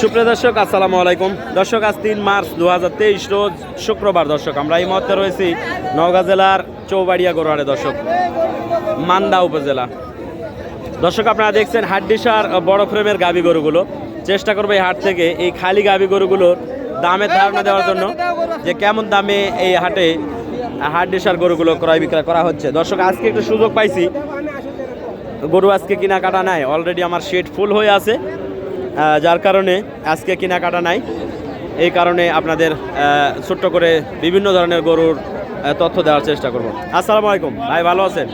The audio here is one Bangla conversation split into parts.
সুপ্রিয় দর্শক, আসসালামু আলাইকুম। দর্শক, আজ তিন মার্চ দু রোজ শুক্রবার দর্শক, আমরা এই মুহূর্তে রয়েছি নওগাঁ জেলার চৌবাড়িয়া গোরহাটে দর্শক, মান্দা উপজেলা। দর্শক, আপনারা দেখছেন হাড্ডিসার বড় ফ্রেমের গাবি গরুগুলো। চেষ্টা করব এই হাট থেকে এই খালি গাবি গরুগুলোর দামের ধারণা দেওয়ার জন্য যে কেমন দামে এই হাটে হাড্ডিসার গরুগুলো ক্রয় বিক্রয় করা হচ্ছে। দর্শক, আজকে একটু সুযোগ পাইছি। গরু আজকে কেনাকাটা নাই। অলরেডি আমার শেড ফুল হয়ে আছে। যার কারণে আজকে কেনাকাটা নাই। এই কারণে আপনাদের ছোট্ট করে বিভিন্ন ধরনের গরুর তথ্য দেওয়ার চেষ্টা করব। আসসালামু আলাইকুম। ভাই, ভালো আছেন?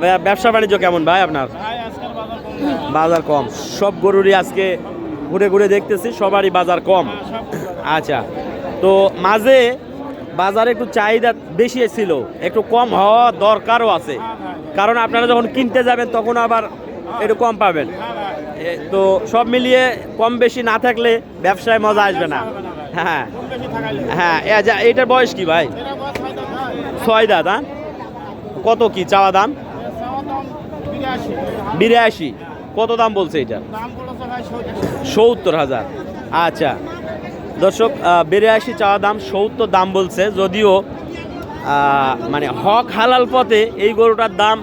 ব্যা- ব্যবসা বাণিজ্য কেমন ভাই আপনার? বাজার কম। সব গরুরই আজকে ঘুরে ঘুরে দেখতেছি, সবারই বাজার কম। আচ্ছা তো মাঝে বাজারে একটু চাহিদা বেশি ছিল, একটু কম হওয়া দরকারও আছে। কারণ আপনারা যখন কিনতে যাবেন, তখন আবার একটু কম পাবেন। তো সব মিলিয়ে কম বেশি না থাকলে ব্যবসায় মজা আসবে না। হ্যাঁ। হ্যাঁ এটার বয়স কি ভাই? ছয় দাঁত হ্যাঁ? কত কি, চাওয়া দাম? বিরাশি। কত দাম বলছে এটা? সত্তর হাজার। আচ্ছা। দর্শক বিরাশি চাওয়া দাম, সত্তর দাম বলছে, যদিও মানে হক হালাল পথে এই গরুটার দাম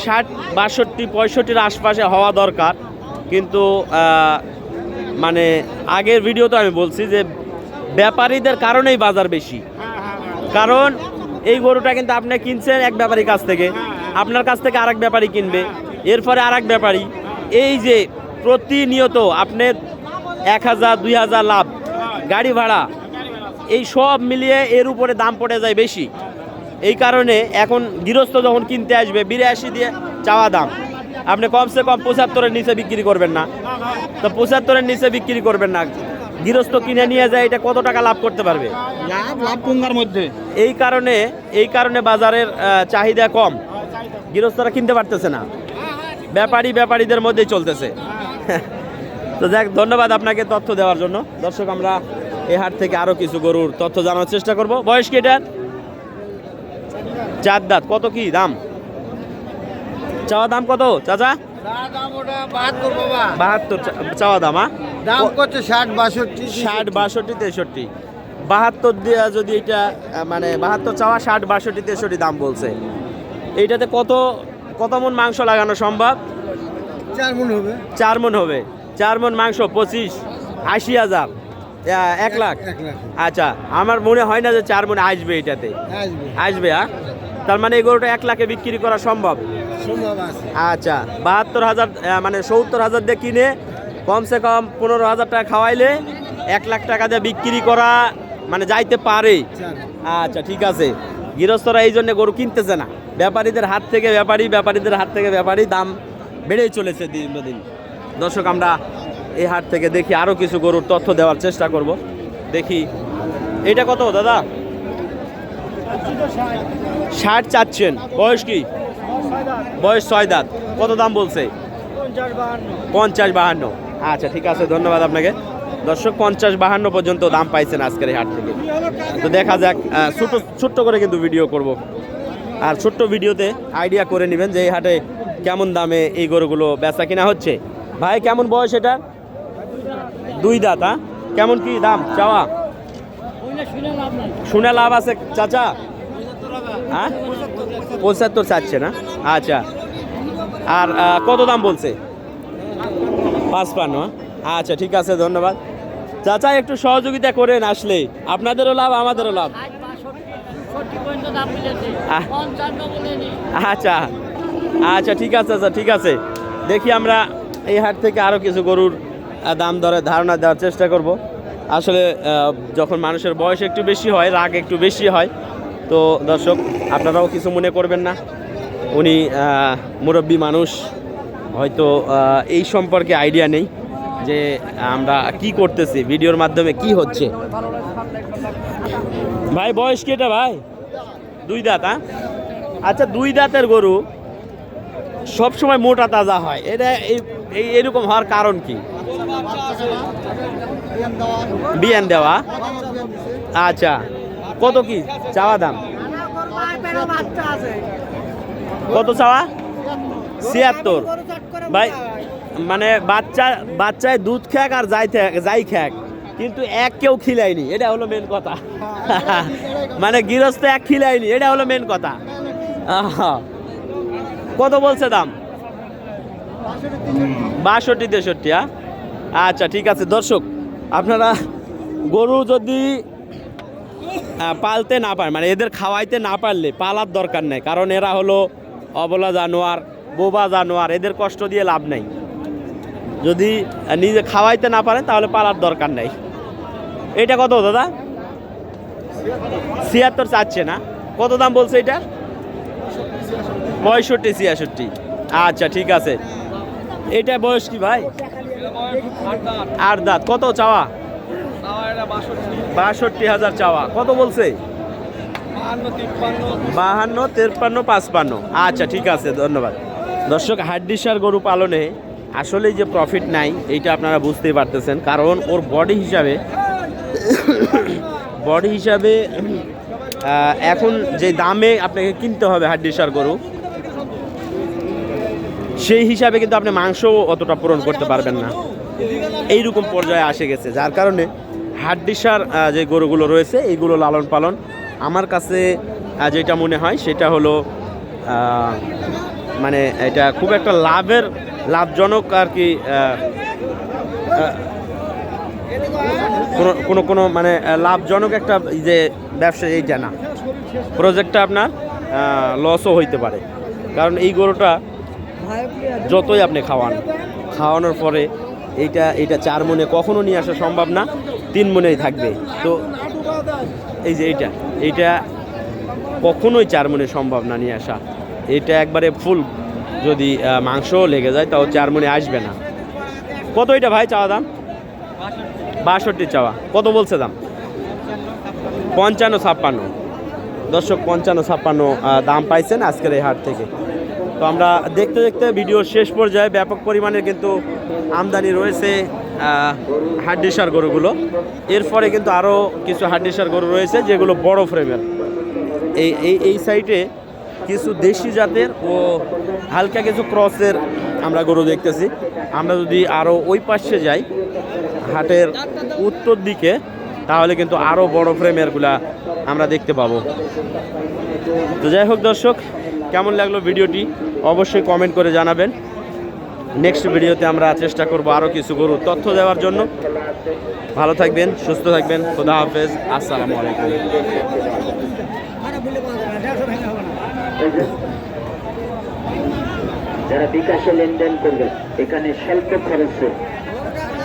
ষাট, বাষট্টি, পঁয়ষট্টির আশপাশে হওয়া দরকার। কিন্তু মানে আগের ভিডিওতে আমি বলছি যে ব্যাপারীদের কারণেই বাজার বেশি। কারণ এই গরুটা কিন্তু আপনি কিনছেন এক ব্যাপারীর কাছ থেকে, আপনার কাছ থেকে আরেক ব্যাপারী কিনবে, এরপরে আরেক ব্যাপারী। এই যে প্রতিনিয়ত আপনি এক হাজার, দুই হাজার লাভ, গাড়ি ভাড়া, এই সব মিলিয়ে এর উপরে দাম পড়ে যায় বেশি। এই কারণে এখন গৃহস্থ যখন কিনতে আসবে বিরাশি দিয়ে চাওয়া দাম। আপনি কমসে কম পঁচাত্তরের নিচে বিক্রি করবেন না। তো পঁচাত্তরের নিচে বিক্রি করবেন না। গৃহস্থ কিনে নিয়ে যায় এটা কত টাকা লাভ করতে পারবে? লাভ লাভ পুঙ্গার মধ্যে। এই কারণে এই কারণে বাজারের চাহিদা কম। গৃহস্থরা কিনতে পারতেছে না। ব্যাপারী ব্যাপারীদের মধ্যেই চলতেছে। তো দেখ ধন্যবাদ আপনাকে তথ্য দেওয়ার জন্য। দর্শক আমরা এই হাট থেকে আরও কিছু গরুর তথ্য জানার চেষ্টা করব। বয়স কি এটার? চার দাঁত কত কি দাম? চাওয়া দাম কত চাচা? বাহাত্তর চাওয়া দাম দাম করছে ষাট বাষট্টি ষাট বাষট্টি তেষট্টি। বাহাত্তর দিয়া যদি এটা মানে বাহাত্তর চাওয়া ষাট বাষট্টি তেষট্টি দাম বলছে। এইটাতে কত কত মন মাংস লাগানো সম্ভব? চার মন হবে। চার মন হবে। চার মন মাংস পঁচিশ আশি হাজার। এক লাখ? এক লাখ। আচ্ছা আমার মনে হয় না যে চার মনে আসবে এটাতে আসবে। আসবে হ্যাঁ তার মানে এই গরুটা এক লাখে বিক্রি করা সম্ভব? সম্ভব আচ্ছা বাহাত্তর হাজার মানে সত্তর হাজার দিয়ে কিনে কমসে কম পনেরো হাজার টাকা খাওয়াইলে এক লাখ টাকা দিয়ে বিক্রি করা মানে যাইতে পারে। আচ্ছা ঠিক আছে। গৃহস্থরা এই জন্য গরু কিনতেছে না। ব্যাপারীদের হাত থেকে ব্যাপারী ব্যাপারীদের হাত থেকে ব্যাপারী দাম বেড়েই চলেছে দিন দিন দর্শক আমরা এই হাট থেকে দেখি আরও কিছু গরুর তথ্য দেওয়ার চেষ্টা করব। দেখি। এটা কত দাদা? ষাট চাচ্ছেন। বয়স কি? বয়স ছয় দাঁত। কত দাম বলছে? পঞ্চাশ বাহান্ন। আচ্ছা ঠিক আছে, ধন্যবাদ আপনাকে। দর্শক, পঞ্চাশ বাহান্ন পর্যন্ত দাম পাইছেন আজকের এই হাট থেকে। তো দেখা যাক ছোট, ছোট্ট করে কিন্তু ভিডিও করব। আর ছোট্ট ভিডিওতে আইডিয়া করে নেবেন যে এই হাটে কেমন দামে এই গরুগুলো বেচা কিনা হচ্ছে। ভাই, কেমন বয়স এটা? দুই দাঁত হ্যাঁ? কেমন কি দাম? চাওয়া? শুনে লাভ আছে, চাচা? হ্যাঁ? পঁচাত্তর চাচ্ছে না? আচ্ছা। আর কত দাম বলছে? পাঁচপান্ন হ্যাঁ? আচ্ছা ঠিক আছে, ধন্যবাদ। চাচা, একটু সহযোগিতা করেন আসলে আপনাদেরও লাভ, আমাদেরও লাভ? আচ্ছা। আচ্ছা ঠিক আছে আচ্ছা ঠিক আছে। দেখি আমরা এই হাট থেকে আরও কিছু গরুর দাম দরে ধারণা দেওয়ার চেষ্টা করব। আসলে যখন মানুষের বয়স একটু বেশি হয়, রাগ একটু বেশি হয় তো দর্শক, আপনারাও কিছু মনে করবেন না। উনি মুরব্বী মানুষ, হয়তো এই সম্পর্কে আইডিয়া নেই যে আমরা কি করতেছি, ভিডিওর মাধ্যমে কি হচ্ছে। ভাই, বয়স কি এটা ভাই? দুই দাঁত হ্যাঁ? আচ্ছা দুই দাঁতের গরু সব সময় মোটা তাজা হয়। এটা এই, এই- এরকম হওয়ার কারণ কি? বিয়ান দেওয়া। আচ্ছা। কত কি চাওয়া দাম? কত চাওয়া? ছিয়াত্তর। ভাই মানে বাচ্চা বাচ্চায় দুধ খ্যাক আর যাই যাই খ্যাক কিন্তু এক কেউ খিলায়নি এটা হলো মেন কথা। মানে গৃহস্থ এক খিলায়নি এটা হলো মেন কথা। কত বলছে দাম? বাষট্টি তেষট্টি হ্যাঁ আচ্ছা ঠিক আছে দর্শক আপনারা গরু যদি পালতে না পারে। মানে এদের খাওয়াইতে না পারলে পালার দরকার নেই। কারণ এরা হলো অবলা জানোয়ার, বোবা জানোয়ার, এদের কষ্ট দিয়ে লাভ নেই। যদি নিজে খাওয়াইতে না পারেন, তাহলে পালার দরকার নেই। এটা কত দাদা? ছিয়াত্তর চাচ্ছে না। কত দাম বলছে এটা পঁয়ষট্টি, ছিয়াষট্টি। আচ্ছা ঠিক আছে। এটা বয়স কি ভাই? আর দাঁত। কত চাওয়া? বাষট্টি হাজার চাওয়া। কত বলছে? বাহান্ন, তেপ্পান্ন, পাঁচপান্ন। আচ্ছা ঠিক আছে, ধন্যবাদ। দর্শক হাড্ডিসার গরু পালনে আসলেই যে প্রফিট নাই, এইটা আপনারা বুঝতেই পারতেছেন। কারণ ওর বডি হিসাবে বডি হিসাবে এখন যে দামে আপনাকে কিনতে হবে হাড্ডিসার গরু, সেই হিসাবে কিন্তু আপনি মাংস অতটা পূরণ করতে পারবেন না। এইরকম পর্যায়ে আসে গেছে, যার কারণে হাড্ডিসার যে গরুগুলো রয়েছে এইগুলো লালন পালন। আমার কাছে যেটা মনে হয়, সেটা হলো মানে এটা খুব একটা লাভের, লাভজনক আর কি কোনো কোনো মানে লাভজনক একটা যে ব্যবসা এইটা না প্রজেক্টটা আপনার লসও হইতে পারে। কারণ এই গরুটা যতই আপনি খাওয়ান, খাওয়ানোর পরে এইটা এইটা চার মনে কখনো নিয়ে আসা সম্ভব না, তিন মনেই থাকবে। তো এই যে এইটা এইটা কখনোই চার মনে সম্ভব না নিয়ে আসা। এটা একবারে ফুল, যদি মাংস লেগে যায়, তাও চার মনে আসবে না। কত এটা ভাই চাওয়া দাম? বাষট্টি চাওয়া। কত বলছে দাম? পঞ্চান্ন ছাপ্পান্ন। দর্শক, পঞ্চান্ন ছাপ্পান্ন দাম পাইছেন আজকের এই হাট থেকে। তো আমরা দেখতে দেখতে ভিডিও শেষ পর্যায়ে ব্যাপক পরিমাণে কিন্তু আমদানি রয়েছে হাড্ডিসার গরুগুলো। এরপরে কিন্তু আরও কিছু হাড্ডিসার গরু রয়েছে, যেগুলো বড় ফ্রেমের এই এই এই সাইডে কিছু দেশি জাতের ও হালকা কিছু ক্রসের আমরা গরু দেখতেছি। আমরা যদি আরও ওই পাশে যাই, হাটের উত্তর দিকে, তাহলে কিন্তু আরও বড় ফ্রেমেরগুলা আমরা দেখতে পাবো। তো যাই হোক দর্শক, কেমন লাগল ভিডিওটি? অবশ্যই কমেন্ট করে জানাবেন। নেক্সট ভিডিওতে আমরা চেষ্টা করব আরও কিছু গরুর তথ্য দেওয়ার জন্য। ভালো থাকবেন, সুস্থ থাকবেন, খোদা হাফেজ, আসসালামু আলাইকুম। যারা বিকাশে লেনদেন করবে, এখানে স্বল্প খরচে